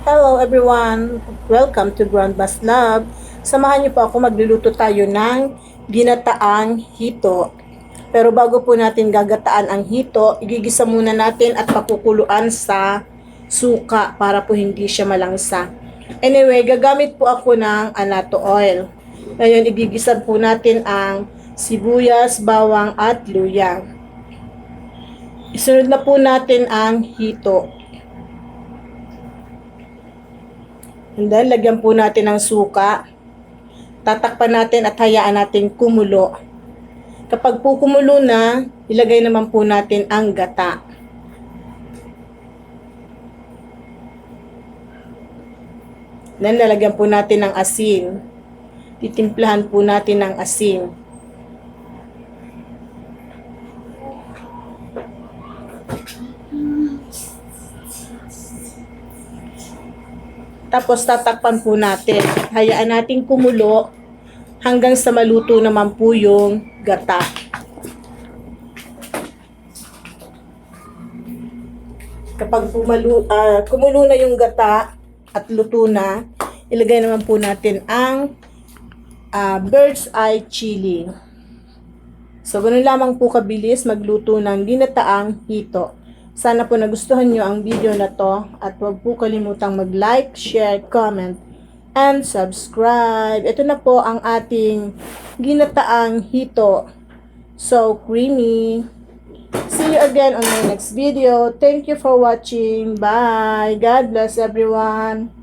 Hello everyone! Welcome to Grandma's Lab. Samahan niyo po ako magluluto tayo ng ginataang hito. Pero bago po natin gagataan ang hito, igigisa muna natin at pakukuluan sa suka para po hindi siya malangsa. Anyway, gagamit po ako ng anato oil. Ngayon, igigisa po natin ang sibuyas, bawang at luya. Isunod na po natin ang hito. And then, lagyan po natin ng suka. Tatakpan natin at hayaan natin kumulo. Kapag po kumulo na, ilagay naman po natin ang gata. Then, lalagyan po natin ng asin. Titimplahan po natin ng asin. Tapos tatakpan po natin. Hayaan natin kumulo hanggang sa maluto naman po yung gata. Kapag pumalu, ah, kumulo na yung gata at luto na, ilagay naman po natin ang ah, bird's eye chili. So, ganun lamang po kabilis magluto ng ginataang hito. Sana po nagustuhan nyo ang video na to at huwag po kalimutang mag-like, share, comment, and subscribe. Ito na po ang ating ginataang hito. So creamy. See you again on my next video. Thank you for watching. Bye. God bless everyone.